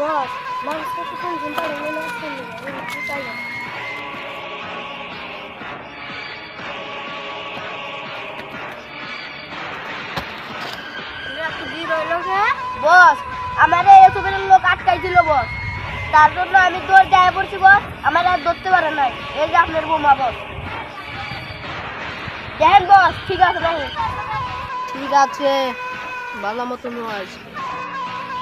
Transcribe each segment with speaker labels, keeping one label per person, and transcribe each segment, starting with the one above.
Speaker 1: বস মানুষটা তো কোন চিন্তা নেই না শুনলে চাই না বস আমার এই এসবের লোক আটকাই দিল বস। তার জন্য আমি তোর যায় পড়ছি বস। আমার আর ধরতে পারে নাই। এই যে আপনার বোমা বস। দেখেন বস ঠিক আছে দেখেন। ঠিক আছে। ভালো মতো নয়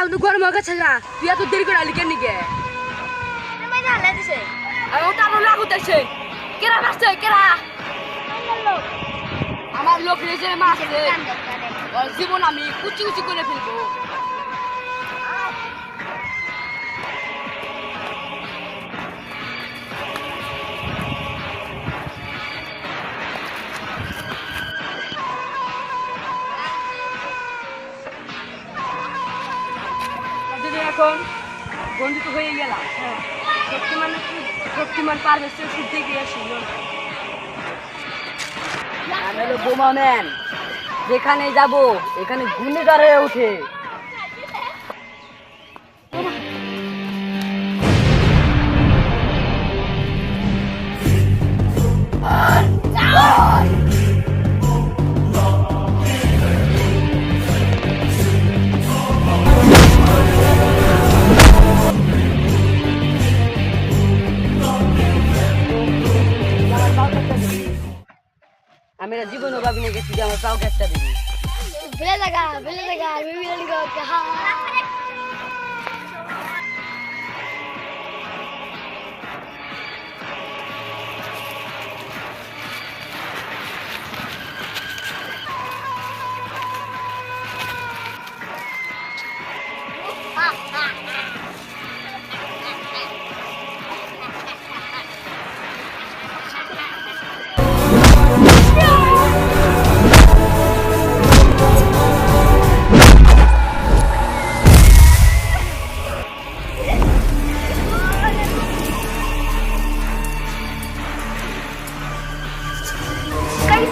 Speaker 2: আমি তো গরম হয়ে গেছে গা তুই এত দেরি করে আলি কেন গে? আমি ওটা আমার লাগুতেছে কেরা মারছে, কেরা? আমার লোক রেজে মারছে জীবন আমি কুচি কুচি করে ফেলব। এখন বন্ধু হয়ে গেলাম শক্তিমান শক্তিমান পারবে, সে শুদ্ধে গিয়েছিল বোমা যেখানে যাব, এখানে ঘূর্ণিঝড় হয়ে ওঠে। আমি না ভাবি ভাবিনি গেছি যে আমার পাও একটা দিবি।
Speaker 1: বেলে লাগা বেলে লাগা আমি লাগা কহা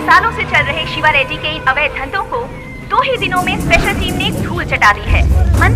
Speaker 3: सालों से चल रहे शिवा रेड्डी के इन अवैध धंधों को दो ही दिनों में स्पेशल टीम ने धूल चटा दी है। मन